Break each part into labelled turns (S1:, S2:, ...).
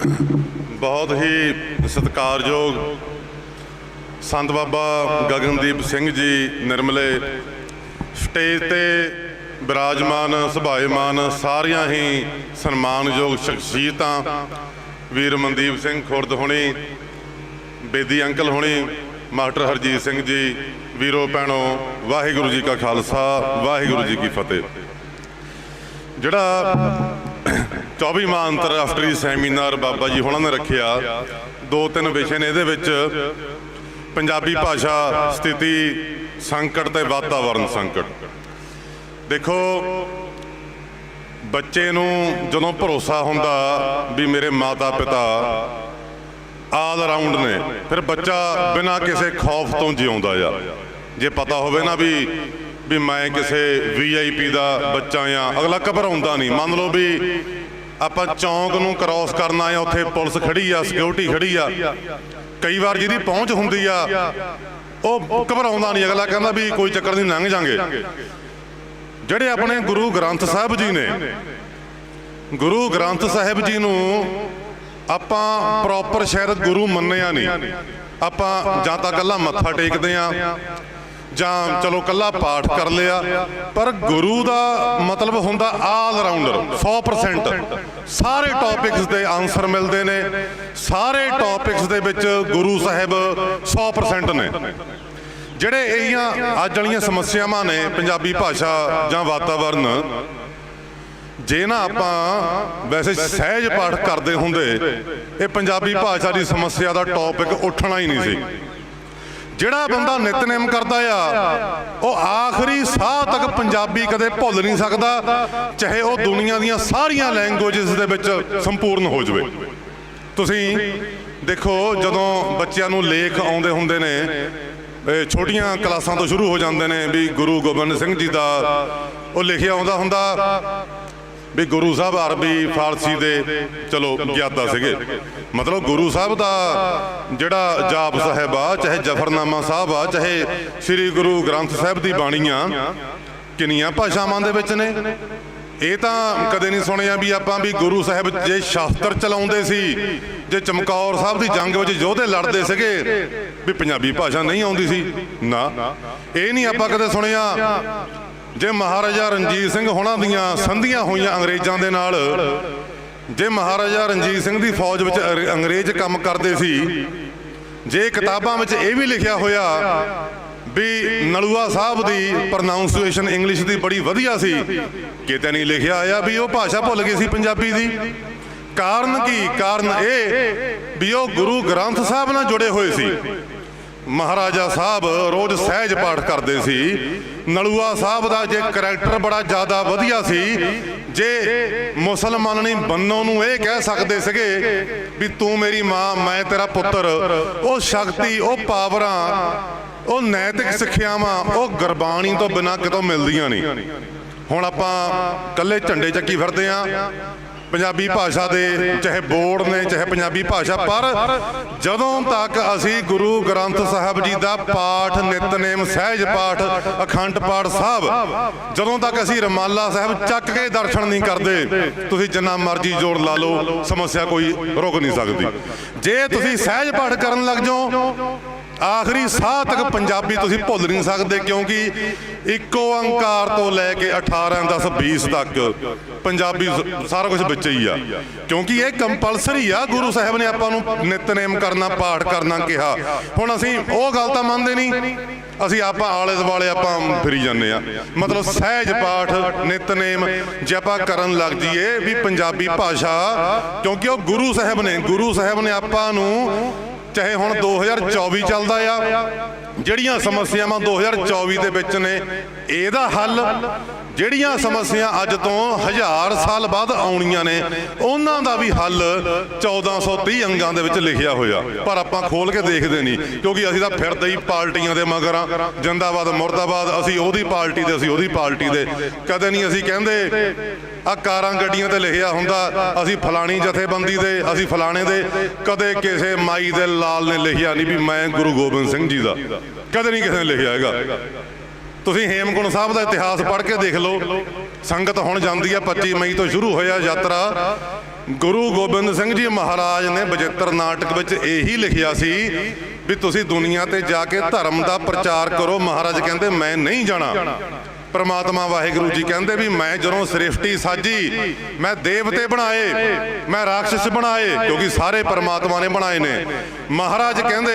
S1: ਬਹੁਤ ਹੀ ਸਤਿਕਾਰਯੋਗ ਸੰਤ ਬਾਬਾ ਗਗਨਦੀਪ ਸਿੰਘ ਜੀ ਨਿਰਮਲੇ, ਸਟੇਜ ਤੇ ਬਿਰਾਜਮਾਨ ਸੁਭਾਏਮਾਨ ਸਾਰੀਆਂ ਹੀ ਸਨਮਾਨਯੋਗ ਸ਼ਖਸੀਅਤਾਂ, ਵੀਰ ਮਨਦੀਪ ਸਿੰਘ ਖੁਰਦ ਹੋਣੀ, ਬੇਦੀ ਅੰਕਲ ਹੋਣੀ, ਮਾਸਟਰ ਹਰਜੀਤ ਸਿੰਘ ਜੀ, ਵੀਰੋ ਭੈਣੋ, ਵਾਹਿਗੁਰੂ ਜੀ ਕਾ ਖਾਲਸਾ, ਵਾਹਿਗੁਰੂ ਜੀ ਕੀ ਫਤਿਹ। ਜਿਹੜਾ 24ਵਾਂ ਅੰਤਰਰਾਸ਼ਟਰੀ ਸੈਮੀਨਾਰ ਬਾਬਾ ਜੀ ਹੁਣਾਂ ਨੇ ਰੱਖਿਆ। ਦੋ ਤਿੰਨ ਵਿਸ਼ੇ ਨੇ ਇਹਦੇ ਵਿੱਚ। ਪੰਜਾਬੀ ਭਾਸ਼ਾ ਸਥਿਤੀ ਸੰਕਟ ਤੇ ਵਾਤਾਵਰਣ ਸੰਕਟ। ਦੇਖੋ ਬੱਚੇ ਨੂੰ ਜਦੋਂ ਭਰੋਸਾ ਹੁੰਦਾ ਵੀ ਮੇਰੇ ਮਾਤਾ ਪਿਤਾ ਆਲ ਅਰਾਊਂਡ ਨੇ ਫਿਰ ਬੱਚਾ ਬਿਨਾਂ ਕਿਸੇ ਖੌਫ ਤੋਂ ਜਿਉਂਦਾ ਆ। ਜੇ ਪਤਾ ਹੋਵੇ ਨਾ ਵੀ ਵੀ ਮੈਂ ਕਿਸੇ ਵੀਆਈਪੀ ਦਾ ਬੱਚਾ ਆ ਅਗਲਾ ਘਬਰਾਉਂਦਾ ਨਹੀਂ। ਮੰਨ ਲਓ ਵੀ ਆਪਾਂ ਚੌਂਕ ਨੂੰ ਕ੍ਰਾਸ ਕਰਨਾ ਆ, ਉੱਥੇ ਪੁਲਿਸ ਖੜੀ ਆ ਸਿਕਿਉਰਿਟੀ ਖੜੀ ਆ। ਕਈ ਵਾਰ ਜਿਹਦੀ ਪਹੁੰਚ ਹੁੰਦੀ ਆ, ਉਹ ਘਬਰਾਉਂਦਾ ਨਹੀਂ, ਅਗਲਾ ਕਹਿੰਦਾ ਵੀ ਕੋਈ ਚੱਕਰ ਨਹੀਂ, ਲੰਘ ਜਾਾਂਗੇ। ਜਿਹੜੇ ਆਪਣੇ ਗੁਰੂ ਗ੍ਰੰਥ ਸਾਹਿਬ ਜੀ ਨੇ, ਗੁਰੂ ਗ੍ਰੰਥ ਸਾਹਿਬ ਜੀ ਨੂੰ ਆਪਾਂ ਪ੍ਰੋਪਰ ਸ਼ਾਇਦ ਗੁਰੂ ਮੰਨਿਆ ਨਹੀਂ। ਆਪਾਂ ਜਾਂ ਤਾਂ ਕੱਲਾ ਮੱਥਾ ਟੇਕਦੇ ਆ ਜਾਂ ਚਲੋ ਕੱਲਾ ਪਾਠ ਕਰ ਲਿਆ, ਪਰ ਗੁਰੂ ਦਾ ਮਤਲਬ ਹੁੰਦਾ ਆਲ ਰਾਊਂਡਰ 100% ਸਾਰੇ ਟੌਪਿਕਸ ਦੇ ਆਨਸਰ ਮਿਲਦੇ ਨੇ, ਸਾਰੇ ਟੌਪਿਕਸ ਦੇ ਵਿੱਚ ਗੁਰੂ ਸਾਹਿਬ 100% ਨੇ। ਜਿਹੜੇ ਇਹੀਆਂ ਅੱਜ ਵਾਲੀਆਂ ਸਮੱਸਿਆਵਾਂ ਨੇ ਪੰਜਾਬੀ ਭਾਸ਼ਾ ਜਾਂ ਵਾਤਾਵਰਨ ਜੇ ਨਾ ਆਪਾਂ ਵੈਸੇ ਸਹਿਜ ਪਾਠ ਕਰਦੇ ਹੁੰਦੇ, ਇਹ ਪੰਜਾਬੀ ਭਾਸ਼ਾ ਦੀ ਸਮੱਸਿਆ ਦਾ ਟੌਪਿਕ ਉੱਠਣਾ ਹੀ ਨਹੀਂ ਸੀ। ਜਿਹੜਾ ਬੰਦਾ ਨਿਤਨੇਮ ਕਰਦਾ ਆ ਉਹ ਆਖਰੀ ਸਾਹ ਤੱਕ ਪੰਜਾਬੀ ਕਦੇ ਭੁੱਲ ਨਹੀਂ ਸਕਦਾ ਚਾਹੇ ਉਹ ਦੁਨੀਆ ਦੀਆਂ ਸਾਰੀਆਂ ਲੈਂਗੁਏਜਸ ਦੇ ਵਿੱਚ ਸੰਪੂਰਨ ਹੋ ਜਾਵੇ। ਤੁਸੀਂ ਦੇਖੋ ਜਦੋਂ ਬੱਚਿਆਂ ਨੂੰ ਲੇਖ ਆਉਂਦੇ ਹੁੰਦੇ ਨੇ ਇਹ ਛੋਟੀਆਂ ਕਲਾਸਾਂ ਤੋਂ ਸ਼ੁਰੂ ਹੋ ਜਾਂਦੇ ਨੇ ਵੀ ਗੁਰੂ ਗੋਬਿੰਦ ਸਿੰਘ ਜੀ ਦਾ ਉਹ ਲਿਖਿਆ ਆਉਂਦਾ ਹੁੰਦਾ ਵੀ ਗੁਰੂ ਸਾਹਿਬ ਅਰਬੀ ਫਾਰਸੀ ਦੇ ਚਲੋ ਗਿਆਤਾ ਸੀਗੇ। ਮਤਲਬ ਗੁਰੂ ਸਾਹਿਬ ਦਾ ਜਿਹੜਾ ਜਾਪ ਸਾਹਿਬ ਆ ਚਾਹੇ ਜਫਰਨਾਮਾ ਸਾਹਿਬ ਆ ਚਾਹੇ ਸ੍ਰੀ ਗੁਰੂ ਗ੍ਰੰਥ ਸਾਹਿਬ ਦੀ ਬਾਣੀਆਂ ਕਿੰਨੀਆਂ ਭਾਸ਼ਾਵਾਂ ਦੇ ਵਿੱਚ ਨੇ? ਇਹ ਤਾਂ ਕਦੇ ਨਹੀਂ ਸੁਣਿਆ ਵੀ ਆਪਾਂ ਵੀ ਗੁਰੂ ਸਾਹਿਬ ਜੇ ਸ਼ਾਸਤਰ ਚਲਾਉਂਦੇ ਸੀ ਜੇ ਚਮਕੌਰ ਸਾਹਿਬ ਦੀ ਜੰਗ ਵਿੱਚ ਯੋਧੇ ਲੜਦੇ ਸੀਗੇ ਵੀ ਪੰਜਾਬੀ ਭਾਸ਼ਾ ਨਹੀਂ ਆਉਂਦੀ ਸੀ। ਨਾ। ਇਹ ਨਹੀਂ ਆਪਾਂ ਕਦੇ ਸੁਣਿਆ। ਜੇ ਮਹਾਰਾਜਾ ਰਣਜੀਤ ਸਿੰਘ ਹੋਣਾ ਦੀਆਂ ਸੰਧੀਆਂ ਹੋਈਆਂ ਅੰਗਰੇਜ਼ਾਂ ਦੇ ਨਾਲ, ਜੇ ਮਹਾਰਾਜਾ ਰਣਜੀਤ ਸਿੰਘ ਦੀ ਫੌਜ ਵਿੱਚ ਅੰਗਰੇਜ਼ ਕੰਮ ਕਰਦੇ ਸੀ, ਜੇ ਕਿਤਾਬਾਂ ਵਿੱਚ ਇਹ ਵੀ ਲਿਖਿਆ ਹੋਇਆ ਵੀ ਨਲੂਆ ਸਾਹਿਬ ਦੀ ਪ੍ਰੋਨਾਂਸੀਏਸ਼ਨ ਇੰਗਲਿਸ਼ ਦੀ ਬੜੀ ਵਧੀਆ ਸੀ, ਕਿਤੇ ਨਹੀਂ ਲਿਖਿਆ ਆਇਆ ਵੀ ਉਹ ਭਾਸ਼ਾ ਭੁੱਲ ਗਈ ਸੀ ਪੰਜਾਬੀ ਦੀ। ਕਾਰਨ ਕੀ? ਕਾਰਨ ਇਹ ਵੀ ਉਹ ਗੁਰੂ ਗ੍ਰੰਥ ਸਾਹਿਬ ਨਾਲ ਜੁੜੇ ਹੋਏ ਸੀ। ਮਹਾਰਾਜਾ ਸਾਹਿਬ ਰੋਜ਼ ਸਹਿਜ ਪਾਠ ਕਰਦੇ ਸੀ ਨਲੂਆ ਸਾਹਿਬ ਦਾ ਜੇ ਕਰੈਕਟਰ ਬੜਾ ਜ਼ਿਆਦਾ ਵਧੀਆ ਸੀ, ਜੇ ਮੁਸਲਮਾਨਣੀ ਬੰਨੋ ਨੂੰ ਇਹ ਕਹਿ ਸਕਦੇ ਸੀਗੇ ਵੀ ਤੂੰ ਮੇਰੀ ਮਾਂ, ਮੈਂ ਤੇਰਾ ਪੁੱਤਰ। ਉਹ ਸ਼ਕਤੀ, ਉਹ ਪਾਵਰਾਂ, ਉਹ ਨੈਤਿਕ ਸਿੱਖਿਆਵਾਂ, ਉਹ ਗੁਰਬਾਣੀ ਤੋਂ ਬਿਨਾਂ ਕਿਤੋਂ ਮਿਲਦੀਆਂ ਨਹੀਂ। ਹੁਣ ਆਪਾਂ ਕੱਲੇ ਝੰਡੇ ਚੱਕੀ ਫਿਰਦੇ ਆਂ। ਪੰਜਾਬੀ ਭਾਸ਼ਾ ਦੇ, ਚਾਹੇ ਬੋਰਡ ਨੇ, ਚਾਹੇ ਪੰਜਾਬੀ ਭਾਸ਼ਾ, ਪਰ ਜਦੋਂ ਤੱਕ ਅਸੀਂ ਗੁਰੂ ਗ੍ਰੰਥ ਸਾਹਿਬ ਜੀ ਦਾ ਪਾਠ, ਨਿਤਨੇਮ, ਸਹਿਜ ਪਾਠ, ਅਖੰਡ ਪਾਠ ਸਾਹਿਬ, ਜਦੋਂ ਤੱਕ ਅਸੀਂ ਰਮਾਲਾ ਸਾਹਿਬ ਚੱਕ ਕੇ ਦਰਸ਼ਨ ਨਹੀਂ ਕਰਦੇ, ਤੁਸੀਂ ਜਿੰਨਾ ਮਰਜ਼ੀ ਜੋੜ ਲਾ ਲਓ, ਸਮੱਸਿਆ ਕੋਈ ਰੁਕ ਨਹੀਂ ਸਕਦੀ। ਜੇ ਤੁਸੀਂ ਸਹਿਜ ਪਾਠ ਕਰਨ ਲੱਗ ਜਾਓ ਆਖਰੀ ਸਾਹ ਤੱਕ ਪੰਜਾਬੀ ਤੁਸੀਂ ਭੁੱਲ ਨਹੀਂ ਸਕਦੇ ਕਿਉਂਕਿ ਇੱਕੋ ਅੰਕਾਰ ਤੋਂ ਲੈ ਕੇ 18 10 20 ਤੱਕ ਪੰਜਾਬੀ ਸਾਰਾ ਕੁਝ ਵਿੱਚ ਹੀ ਆ। ਕਿਉਂਕਿ ਇਹ ਕੰਪਲਸਰੀ ਆ, ਗੁਰੂ ਸਾਹਿਬ ਨੇ ਆਪਾਂ ਨੂੰ ਨਿਤਨੇਮ ਕਰਨਾ, ਪਾਠ ਕਰਨਾ ਕਿਹਾ। ਹੁਣ ਅਸੀਂ ਉਹ ਗੱਲ ਤਾਂ ਮੰਨਦੇ ਨਹੀਂ। ਅਸੀਂ ਆਪਾਂ ਆਲੇ ਦੁਆਲੇ ਆਪਾਂ ਫਿਰੀ ਜਾਂਦੇ ਆ ਮਤਲਬ ਸਹਿਜ ਪਾਠ, ਨਿਤਨੇਮ, ਜੇ ਆਪਾਂ ਕਰਨ ਲੱਗ ਜੀਏ ਵੀ ਪੰਜਾਬੀ ਭਾਸ਼ਾ, ਕਿਉਂਕਿ ਉਹ ਗੁਰੂ ਸਾਹਿਬ ਨੇ, ਗੁਰੂ ਸਾਹਿਬ ਨੇ ਆਪਾਂ ਨੂੰ ਚਾਹੇ ਹੁਣ 2024 ਚੱਲਦਾ ਆ ਜਿਹੜੀਆਂ ਸਮੱਸਿਆਵਾਂ 2024 ਦੇ ਵਿੱਚ ਨੇ ਇਹਦਾ ਹੱਲ ਜਿਹੜੀਆਂ ਸਮੱਸਿਆ ਅੱਜ ਤੋਂ ਹਜ਼ਾਰ ਸਾਲ ਬਾਅਦ ਆਉਣੀਆਂ ਨੇ ਉਹਨਾਂ ਦਾ ਵੀ ਹੱਲ 1430 ਅੰਗਾਂ ਦੇ ਵਿੱਚ ਲਿਖਿਆ ਹੋਇਆ। ਪਰ ਆਪਾਂ ਖੋਲ ਕੇ ਦੇਖਦੇ ਨਹੀਂ ਕਿਉਂਕਿ ਅਸੀਂ ਤਾਂ ਫਿਰਦੇ ਹੀ ਪਾਰਟੀਆਂ ਦੇ ਮਗਰ ਆ। ਜਿੰਦਾਬਾਦ ਮੁਰਦਾਬਾਦ ਅਸੀਂ ਉਹਦੀ ਪਾਰਟੀ ਦੇ ਅਸੀਂ ਉਹਦੀ ਪਾਰਟੀ ਦੇ। ਕਦੇ ਨਹੀਂ ਅਸੀਂ ਕਹਿੰਦੇ ਆ ਕਾਰਾਂ ਗੱਡੀਆਂ ਤੇ ਲਿਖਿਆ ਹੁੰਦਾ ਅਸੀਂ ਫਲਾਣੀ ਜਥੇਬੰਦੀ ਦੇ ਅਸੀਂ ਫਲਾਣੇ ਦੇ। ਕਦੇ ਕਿਸੇ ਮਾਈ ਦੇ ਲਾਲ ਨੇ ਲਿਖਿਆ ਨਹੀਂ ਵੀ ਮੈਂ ਗੁਰੂ ਗੋਬਿੰਦ ਸਿੰਘ ਜੀ ਦਾ। ਕਦੇ ਨਹੀਂ ਕਿਸੇ ਨੇ ਲਿਖਿਆ ਹੈਗਾ। ਤੁਸੀਂ ਹੇਮਕੁੰਟ ਸਾਹਿਬ ਦਾ ਇਤਿਹਾਸ ਪੜ੍ਹ ਕੇ ਦੇਖ ਲਓ। ਸੰਗਤ ਹੁਣ ਜਾਂਦੀ ਹੈ 25 ਮਈ ਤੋਂ ਸ਼ੁਰੂ ਹੋਇਆ ਯਾਤਰਾ। ਗੁਰੂ ਗੋਬਿੰਦ ਸਿੰਘ ਜੀ ਮਹਾਰਾਜ ਨੇ ਬਜਿੱਤਰ ਨਾਟਕ ਵਿੱਚ ਇਹੀ ਲਿਖਿਆ ਸੀ ਵੀ ਤੁਸੀਂ ਦੁਨੀਆ ਤੇ ਜਾ ਕੇ ਧਰਮ ਦਾ ਪ੍ਰਚਾਰ ਕਰੋ। ਮਹਾਰਾਜ ਕਹਿੰਦੇ, ਮੈਂ ਨਹੀਂ ਜਾਣਾ। ਪ੍ਰਮਾਤਮਾ ਵਾਹਿਗੁਰੂ ਜੀ ਕਹਿੰਦੇ ਵੀ ਮੈਂ ਜਦੋਂ ਸ੍ਰਿਸ਼ਟੀ ਸਾਜੀ, ਮੈਂ ਦੇਵਤੇ ਬਣਾਏ, ਮੈਂ ਰਾਖਸ਼ ਬਣਾਏ, ਕਿਉਂਕਿ ਸਾਰੇ ਪ੍ਰਮਾਤਮਾ ਨੇ ਬਣਾਏ ਨੇ। ਮਹਾਰਾਜ ਕਹਿੰਦੇ,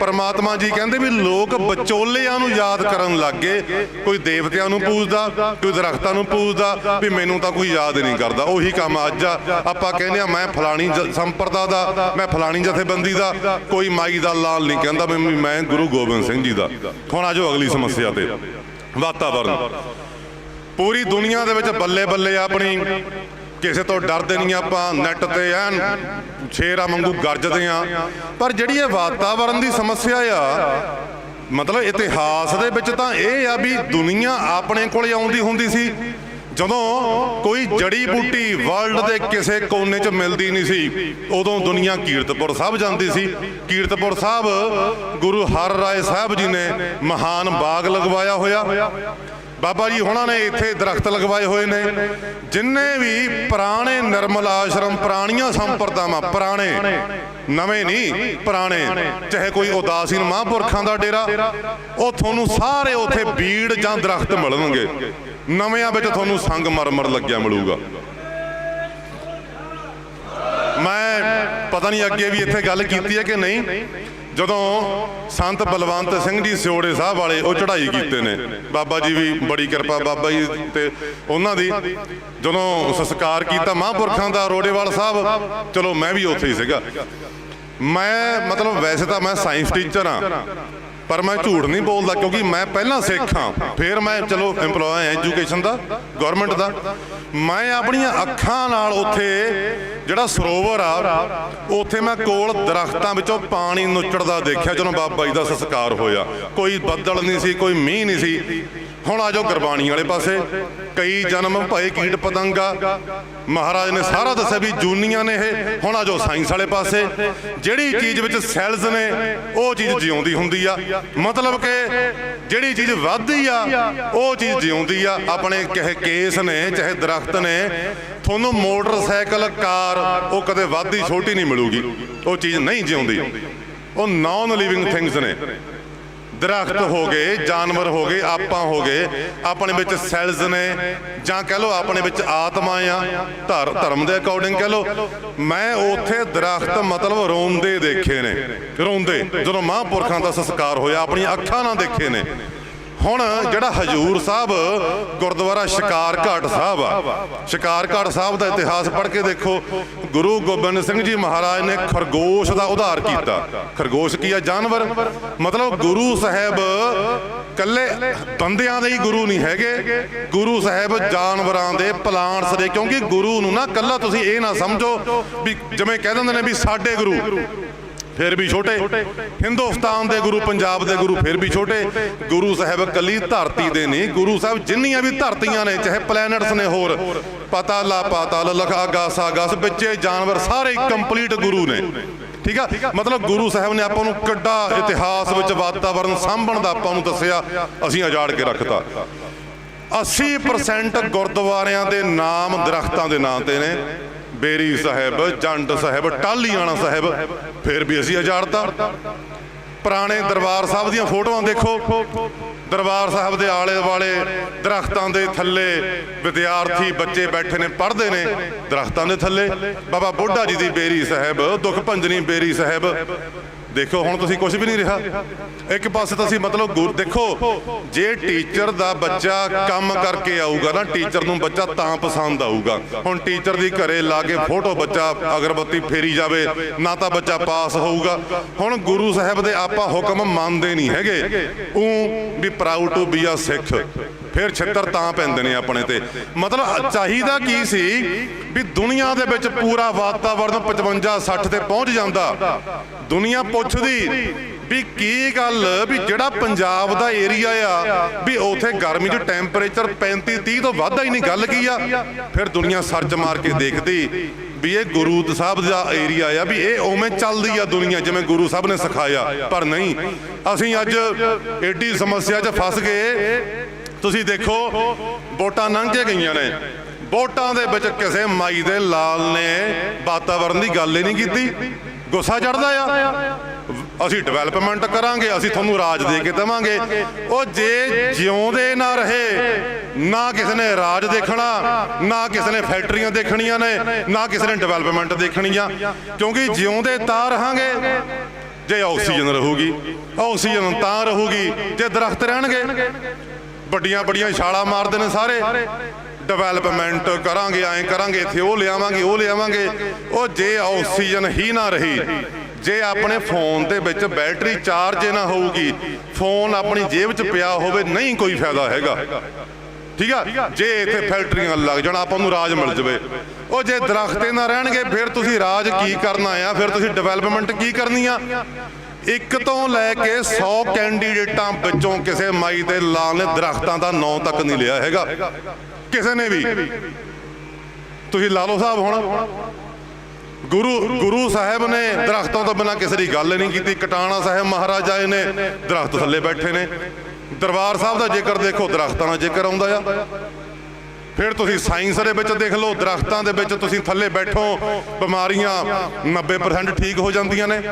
S1: ਪ੍ਰਮਾਤਮਾ ਜੀ ਕਹਿੰਦੇ ਵੀ ਲੋਕ ਵਿਚੋਲਿਆਂ ਨੂੰ ਯਾਦ ਕਰਨ ਲੱਗ ਗਏ। ਕੋਈ ਦੇਵਤਿਆਂ ਨੂੰ ਪੂਜਦਾ, ਕੋਈ ਦਰਖਤਾਂ ਨੂੰ ਪੂਜਦਾ, ਵੀ ਮੈਨੂੰ ਤਾਂ ਕੋਈ ਯਾਦ ਨਹੀਂ ਕਰਦਾ। ਉਹੀ ਕੰਮ ਅੱਜ ਆ। ਆਪਾਂ ਕਹਿੰਦੇ ਆ, ਮੈਂ ਫਲਾਣੀ ਸੰਪਰਦਾ ਦਾ, ਮੈਂ ਫਲਾਣੀ ਜਥੇਬੰਦੀ ਦਾ, ਕੋਈ ਮਾਈ ਦਾ ਲਾਲ ਨਹੀਂ ਕਹਿੰਦਾ ਵੀ ਮੈਂ ਗੁਰੂ ਗੋਬਿੰਦ ਸਿੰਘ ਜੀ ਦਾ। ਹੁਣ ਆਜੋ ਅਗਲੀ ਸਮੱਸਿਆ ਤੇ। ਵਾਤਾਵਰਨ। ਪੂਰੀ ਦੁਨੀਆ ਦੇ ਵਿੱਚ ਬੱਲੇ ਬੱਲੇ ਆਪਣੀ। ਕਿਸੇ ਤੋਂ ਡਰਦੇ ਨਹੀਂ ਆਪਾਂ ਨੈਟ ਤੇ ਐਨ ਸ਼ੇਰਾਂ ਵਾਂਗੂ ਗਰਜਦੇ ਆ। ਪਰ ਜਿਹੜੀ ਇਹ ਵਾਤਾਵਰਨ ਦੀ ਸਮੱਸਿਆ ਆ, ਮਤਲਬ ਇਤਿਹਾਸ ਦੇ ਵਿੱਚ ਤਾਂ ਇਹ ਆ ਵੀ ਦੁਨੀਆ ਆਪਣੇ ਕੋਲੇ ਆਉਂਦੀ ਹੁੰਦੀ ਸੀ। ਜਦੋਂ ਕੋਈ ਜੜੀ ਬੂਟੀ ਵਰਲਡ ਦੇ ਕਿਸੇ ਕੋਨੇ 'ਚ ਮਿਲਦੀ ਨਹੀਂ ਸੀ ਉਦੋਂ ਦੁਨੀਆ ਕੀਰਤਪੁਰ ਸਾਹਿਬ ਜਾਂਦੀ ਸੀ। ਕੀਰਤਪੁਰ ਸਾਹਿਬ ਗੁਰੂ ਹਰ ਰਾਏ ਸਾਹਿਬ ਜੀ ਨੇ ਮਹਾਨ ਬਾਗ ਲਗਵਾਇਆ ਹੋਇਆ। ਬਾਬਾ ਜੀ ਹੁਣਾਂ ਨੇ ਇੱਥੇ ਦਰਖਤ ਲਗਵਾਏ ਹੋਏ ਨੇ। ਜਿੰਨੇ ਵੀ ਪੁਰਾਣੇ ਨਿਰਮਲ ਆਸ਼ਰਮ ਪੁਰਾਣੀਆਂ ਸੰਪਰਦਾਵਾਂ ਪੁਰਾਣੇ ਨਵੇਂ ਨਹੀਂ ਪੁਰਾਣੇ ਚਾਹੇ ਕੋਈ ਉਦਾਸੀਨ ਮਹਾਂਪੁਰਖਾਂ ਦਾ ਡੇਰਾ ਉਹ ਤੁਹਾਨੂੰ ਸਾਰੇ ਉੱਥੇ ਬੀੜ ਜਾਂ ਦਰਖਤ ਮਿਲਣਗੇ। ਨਵਿਆਂ ਵਿੱਚ ਤੁਹਾਨੂੰ ਸੰਗ ਮਰਮਰ ਲੱਗਿਆ ਮਿਲੂਗਾ। ਮੈਂ ਪਤਾ ਨਹੀਂ ਅੱਗੇ ਵੀ ਇੱਥੇ ਗੱਲ ਕੀਤੀ ਹੈ ਕਿ ਨਹੀਂ। ਜਦੋਂ ਸੰਤ ਬਲਵੰਤ ਸਿੰਘ ਜੀ ਸਿਓੜੇ ਸਾਹਿਬ ਵਾਲੇ ਉਹ ਚੜ੍ਹਾਈ ਕੀਤੇ ਨੇ। ਬਾਬਾ ਜੀ ਵੀ ਬੜੀ ਕਿਰਪਾ ਬਾਬਾ ਜੀ ਤੇ ਉਹਨਾਂ ਦੀ। ਜਦੋਂ ਸੰਸਕਾਰ ਕੀਤਾ ਮਹਾਂਪੁਰਖਾਂ ਦਾ ਰੋੜੇਵਾਲ ਸਾਹਿਬ, ਚਲੋ ਮੈਂ ਵੀ ਉੱਥੇ ਹੀ ਸੀਗਾ। ਮੈਂ ਮਤਲਬ ਵੈਸੇ ਤਾਂ ਮੈਂ ਸਾਇੰਸ ਟੀਚਰ ਆ ਪਰ ਮੈਂ ਝੂਠ ਨਹੀਂ ਬੋਲਦਾ ਕਿਉਂਕਿ ਮੈਂ ਪਹਿਲਾਂ ਸਿੱਖ ਹਾਂ। ਫਿਰ ਮੈਂ ਚਲੋ EMPLOYE ਹਾਂ ਐਜੂਕੇਸ਼ਨ ਦਾ ਗਵਰਨਮੈਂਟ ਦਾ। ਮੈਂ ਆਪਣੀਆਂ ਅੱਖਾਂ ਨਾਲ ਉੱਥੇ ਜਿਹੜਾ ਸਰੋਵਰ ਆ ਉੱਥੇ ਮੈਂ ਕੋਲ ਦਰਖਤਾਂ ਵਿੱਚੋਂ ਪਾਣੀ ਨੁੱਚੜਦਾ ਦੇਖਿਆ ਜਦੋਂ ਬਾਬਾ ਜੀ ਦਾ ਸੰਸਕਾਰ ਹੋਇਆ। ਕੋਈ ਬੱਦਲ ਨਹੀਂ ਸੀ ਕੋਈ ਮੀਂਹ ਨਹੀਂ ਸੀ। ਹੁਣ ਆ ਜਾਓ ਗੁਰਬਾਣੀ ਵਾਲੇ ਪਾਸੇ। ਕਈ ਜਨਮ ਭਏ ਕੀਟ ਪਤੰਗਾ। ਮਹਾਰਾਜ ਨੇ ਸਾਰਾ ਦੱਸਿਆ ਵੀ ਜੂਨੀਆਂ ਨੇ ਇਹ। ਹੁਣ ਆ ਜਾਓ ਸਾਇੰਸ ਵਾਲੇ ਪਾਸੇ। ਜਿਹੜੀ ਚੀਜ਼ ਵਿੱਚ ਸੈਲਸ ਨੇ, ਉਹ ਚੀਜ਼ ਜਿਉਂਦੀ ਹੁੰਦੀ ਆ। ਮਤਲਬ ਕਿ ਜਿਹੜੀ ਚੀਜ਼ ਵੱਧਦੀ ਆ, ਉਹ ਚੀਜ਼ ਜਿਉਂਦੀ ਆ। ਆਪਣੇ ਕਹੇ ਕੇਸ ਨੇ, ਚਾਹੇ ਦਰਖਤ ਨੇ, ਤੁਹਾਨੂੰ ਮੋਟਰਸਾਈਕਲ, ਕਾਰ, ਉਹ ਕਦੇ ਵੱਧਦੀ ਛੋਟੀ ਨਹੀਂ ਮਿਲੂਗੀ। ਉਹ ਚੀਜ਼ ਨਹੀਂ ਜਿਉਂਦੀ। ਉਹ ਨਾਨ ਲਿਵਿੰਗ ਥਿੰਗਸ ਨੇ। ਦਰਖਤ ਹੋ ਗਏ, ਜਾਨਵਰ ਹੋ ਗਏ, ਆਪਾਂ ਹੋ ਗਏ। ਆਪਣੇ ਵਿੱਚ ਸੈਲਸ ਨੇ ਜਾਂ ਕਹਿ ਲਓ ਆਪਣੇ ਵਿੱਚ ਆਤਮਾ ਆ, ਧਰ, ਧਰਮ ਦੇ ਅਕੋਰਡਿੰਗ ਕਹਿ ਲਓ। ਮੈਂ ਉੱਥੇ ਦਰਖਤ ਮਤਲਬ ਰੋਂਦੇ ਦੇਖੇ ਨੇ। ਰੋਂਦੇ। ਜਦੋਂ ਮਹਾਂਪੁਰਖਾਂ ਦਾ ਸੰਸਕਾਰ ਹੋਇਆ, ਆਪਣੀਆਂ ਅੱਖਾਂ ਨਾਲ ਦੇਖੇ ਨੇ। ਹੁਣ ਜਿਹੜਾ ਹਜੂਰ ਸਾਹਿਬ, ਗੁਰਦੁਆਰਾ ਸ਼ਿਕਾਰ ਘਾਟ ਸਾਹਿਬ ਆ। ਸ਼ਿਕਾਰ ਘਾਟ ਸਾਹਿਬ ਦਾ ਇਤਿਹਾਸ ਪੜ੍ਹ ਕੇ ਦੇਖੋ। ਗੁਰੂ ਗੋਬਿੰਦ ਸਿੰਘ ਜੀ ਮਹਾਰਾਜ ਨੇ ਖਰਗੋਸ਼ ਦਾ ਉਧਾਰ ਕੀਤਾ। ਖਰਗੋਸ਼ ਕੀ ਆ? ਜਾਨਵਰ। ਮਤਲਬ ਗੁਰੂ ਸਾਹਿਬ ਕੱਲੇ ਬੰਦਿਆਂ ਦੇ ਹੀ ਗੁਰੂ ਨਹੀਂ ਹੈਗੇ। ਗੁਰੂ ਸਾਹਿਬ ਜਾਨਵਰਾਂ ਦੇ ਪਲਾਂਟਸ ਦੇ। ਕਿਉਂਕਿ ਗੁਰੂ ਨੂੰ ਨਾ ਕੱਲਾ ਤੁਸੀਂ ਇਹ ਨਾ ਸਮਝੋ ਵੀ ਜਿਵੇਂ ਕਹਿ ਦਿੰਦੇ ਨੇ ਵੀ ਸਾਡੇ ਗੁਰੂ। ਫਿਰ ਵੀ ਛੋਟੇ। ਹਿੰਦੁਸਤਾਨ ਦੇ ਗੁਰੂ, ਪੰਜਾਬ ਦੇ ਗੁਰੂ ਫਿਰ ਵੀ ਛੋਟੇ। ਗੁਰੂ ਸਾਹਿਬ ਕੱਲੀ ਧਰਤੀ ਦੇ ਨਹੀਂ, ਗੁਰੂ ਸਾਹਿਬ ਜਿੰਨੀਆਂ ਵੀ ਧਰਤੀਆਂ ਨੇ, ਚਾਹੇ ਪਲੈਨਟਸ ਨੇ ਹੋਰ ਪਤਾਲਾ ਪਾਤਾਲ ਲਖਾ ਗਾਸ ਆਗਾਸ ਵਿੱਚੇ ਜਾਨਵਰ, ਸਾਰੇ ਕੰਪਲੀਟ ਗੁਰੂ ਨੇ। ਠੀਕ ਆ? ਮਤਲਬ ਗੁਰੂ ਸਾਹਿਬ ਨੇ ਆਪਾਂ ਨੂੰ ਕਿੱਡਾ ਇਤਿਹਾਸ ਵਿੱਚ ਵਾਤਾਵਰਣ ਸਾਂਭਣ ਦਾ ਆਪਾਂ ਨੂੰ ਦੱਸਿਆ, ਅਸੀਂ ਉਜਾੜ ਕੇ ਰੱਖਤਾ। 80% ਗੁਰਦੁਆਰਿਆਂ ਦੇ ਨਾਮ ਦਰਖਤਾਂ ਦੇ ਨਾਂ ਤੇ ਨੇ। ਬੇਰੀ ਸਾਹਿਬ ਜੰਡ ਸਾਹਿਬ ਟਾਲੀਆਣਾ ਸਾਹਿਬ ਫਿਰ ਵੀ ਅਸੀਂ ਉਜਾੜਤਾ ਪੁਰਾਣੇ ਦਰਬਾਰ ਸਾਹਿਬ ਦੀਆਂ ਫੋਟੋਆਂ ਦੇਖੋ। ਦਰਬਾਰ ਸਾਹਿਬ ਦੇ ਆਲੇ ਦੁਆਲੇ ਦਰਖਤਾਂ ਦੇ ਥੱਲੇ ਵਿਦਿਆਰਥੀ ਬੱਚੇ ਬੈਠੇ ਨੇ ਪੜ੍ਹਦੇ ਨੇ ਦਰਖਤਾਂ ਦੇ ਥੱਲੇ। ਬਾਬਾ ਬੁੱਢਾ ਜੀ ਦੀ ਬੇਰੀ ਸਾਹਿਬ ਦੁੱਖ ਭੰਜਨੀ ਬੇਰੀ ਸਾਹਿਬ ਦੇਖੋ, ਹੁਣ ਤੁਸੀਂ ਕੁਝ ਵੀ ਨਹੀਂ ਰਿਹਾ। ਇੱਕ ਪਾਸੇ ਤੁਸੀਂ ਮਤਲਬ ਗੁਰ ਦੇਖੋ, ਜੇ ਟੀਚਰ ਦਾ ਬੱਚਾ ਕੰਮ ਕਰਕੇ ਆਊਗਾ ਨਾ, ਟੀਚਰ ਨੂੰ ਬੱਚਾ ਤਾਂ ਪਸੰਦ ਆਊਗਾ। ਹੁਣ ਟੀਚਰ ਦੀ ਘਰੇ ਲਾ ਕੇ ਫੋਟੋ ਬੱਚਾ ਅਗਰਬੱਤੀ ਫੇਰੀ ਜਾਵੇ, ਨਾ ਤਾਂ ਬੱਚਾ ਪਾਸ ਹੋਊਗਾ। ਹੁਣ ਗੁਰੂ ਸਾਹਿਬ ਦੇ ਆਪਾਂ ਹੁਕਮ ਮੰਨਦੇ ਨਹੀਂ ਹੈਗੇ। ਉਹ ਵੀ ਪ੍ਰਾਊਡ ਟੂ ਬੀ ਆ ਸਿੱਖ। ਫਿਰ ਛਿੱਤਰ ਤਾਂ ਪੈਂਦੇ ਨੇ ਆਪਣੇ ਤੇ। ਮਤਲਬ ਚਾਹੀਦਾ ਕੀ ਸੀ ਵੀ ਦੁਨੀਆ ਦੇ ਵਿੱਚ ਪੂਰਾ ਵਾਤਾਵਰਣ 55 60 ਤੇ ਪਹੁੰਚ ਜਾਂਦਾ। ਦੁਨੀਆ ਪੁੱਛਦੀ ਵੀ ਕੀ ਗੱਲ, ਵੀ ਜਿਹੜਾ ਪੰਜਾਬ ਦਾ ਏਰੀਆ ਆ, ਵੀ ਉਥੇ ਗਰਮੀ 'ਚ ਟੈਂਪਰੇਚਰ 35 30 ਤੋਂ ਵੱਧ ਹੀ ਨਹੀਂ ਗੱਲ ਕੀ ਆ? ਫਿਰ ਦੁਨੀਆ ਸਰਚ ਮਾਰ ਕੇ ਦੇਖਦੀ ਵੀ ਇਹ ਗੁਰੂ ਸਾਹਿਬ ਦਾ ਏਰੀਆ ਆ, ਵੀ ਇਹ ਉਵੇਂ ਚੱਲਦੀ ਆ ਦੁਨੀਆ ਜਿਵੇਂ ਗੁਰੂ ਸਾਹਿਬ ਨੇ ਸਿਖਾਇਆ। ਪਰ ਨਹੀਂ, ਅਸੀਂ ਅੱਜ ਏਡੀ ਸਮੱਸਿਆ 'ਚ ਫਸ ਗਏ। ਤੁਸੀਂ ਦੇਖੋ, ਵੋਟਾਂ ਲੰਘ ਕੇ ਗਈਆਂ ਨੇ। ਵੋਟਾਂ ਦੇ ਵਿੱਚ ਕਿਸੇ ਮਾਈ ਦੇ ਲਾਲ ਨੇ ਵਾਤਾਵਰਣ ਦੀ ਗੱਲ ਹੀ ਨਹੀਂ ਕੀਤੀ। ਗੁੱਸਾ ਚੜਦਾ ਆ। ਅਸੀਂ ਡਿਵੈਲਪਮੈਂਟ ਕਰਾਂਗੇ, ਅਸੀਂ ਤੁਹਾਨੂੰ ਰਾਜ ਦੇ ਕੇ ਦੇਵਾਂਗੇ। ਉਹ ਜੇ ਜਿਉਂਦੇ ਨਾ ਰਹੇ, ਨਾ ਕਿਸੇ ਨੇ ਰਾਜ ਦੇਖਣਾ, ਨਾ ਕਿਸੇ ਨੇ ਫੈਕਟਰੀਆਂ ਦੇਖਣੀਆਂ ਨੇ, ਨਾ ਕਿਸੇ ਨੇ ਡਿਵੈਲਪਮੈਂਟ ਦੇਖਣੀਆਂ। ਕਿਉਂਕਿ ਜਿਉਂਦੇ ਤਾਂ ਰਹਾਂਗੇ, ਜੇ ਆਕਸੀਜਨ ਰਹੂਗੀ। ਆਕਸੀਜਨ ਤਾਂ ਰਹੂਗੀ, ਜੇ ਦਰਖਤ ਰਹਿਣਗੇ। ਵੱਡੀਆਂ ਵੱਡੀਆਂ ਛਾਲਾਂ ਮਾਰਦੇ ਨੇ ਸਾਰੇ। ਡਿਵੈਲਪਮੈਂਟ ਕਰਾਂਗੇ, ਐਂ ਕਰਾਂਗੇ, ਇੱਥੇ ਉਹ ਲਿਆਵਾਂਗੇ ਉਹ ਲਿਆਵਾਂਗੇ। ਉਹ ਜੇ ਆਕਸੀਜਨ ਹੀ ਨਾ ਰਹੀ, ਜੇ ਆਪਣੇ ਫੋਨ ਦੇ ਵਿੱਚ ਬੈਟਰੀ ਚਾਰਜ ਨਾ ਹੋਊਗੀ, ਫੋਨ ਆਪਣੀ ਜੇਬ 'ਚ ਪਿਆ ਹੋਵੇ, ਨਹੀਂ ਕੋਈ ਫਾਇਦਾ ਹੈਗਾ। ਠੀਕ ਆ? ਜੇ ਇੱਥੇ ਫੈਕਟਰੀਆਂ ਲੱਗ ਜਾਣ, ਆਪਾਂ ਨੂੰ ਰਾਜ ਮਿਲ ਜਵੇ। ਉਹ ਜੇ ਦਰਖਤੇ ਨਾ ਰਹਿਣਗੇ, ਫਿਰ ਤੁਸੀਂ ਰਾਜ ਕੀ ਕਰਨਾ ਆ? ਫਿਰ ਤੁਸੀਂ ਡਿਵੈਲਪਮੈਂਟ ਕੀ ਕਰਨੀ ਆ? ਇੱਕ ਤੋਂ ਲੈ ਕੇ 100 ਕੈਂਡੀਡੇਟਾਂ ਵਿੱਚੋਂ ਕਿਸੇ ਮਾਈ ਦੇ ਲਾਲ ਨੇ ਦਰਖਤਾਂ ਦਾ ਨਾਂ ਤੱਕ ਨਹੀਂ ਲਿਆ ਹੈਗਾ। ਕਿਸੇ ਨੇ ਵੀ। ਤੁਸੀਂ ਲਾਲੋ ਸਾਹਿਬ ਹੁਣ। ਗੁਰੂ ਗੁਰੂ ਸਾਹਿਬ ਨੇ ਦਰਖਤਾਂ ਤੋਂ ਬਿਨਾ ਕਿਸੇ ਦੀ ਗੱਲ ਨਹੀਂ ਕੀਤੀ। ਕਟਾਣਾ ਸਾਹਿਬ ਮਹਾਰਾਜਾ ਜੀ ਨੇ, ਦਰਖਤ ਥੱਲੇ ਬੈਠੇ ਨੇ। ਦਰਬਾਰ ਸਾਹਿਬ ਦਾ ਜ਼ਿਕਰ ਦੇਖੋ, ਦਰਖਤਾਂ ਦਾ ਜ਼ਿਕਰ ਆਉਂਦਾ ਆ। ਫਿਰ ਤੁਸੀਂ ਸਾਇੰਸ ਦੇ ਵਿੱਚ ਦੇਖ ਲਓ, ਦਰਖਤਾਂ ਦੇ ਵਿੱਚ ਤੁਸੀਂ ਥੱਲੇ ਬੈਠੋ, ਬਿਮਾਰੀਆਂ 90% ਠੀਕ ਹੋ ਜਾਂਦੀਆਂ ਨੇ।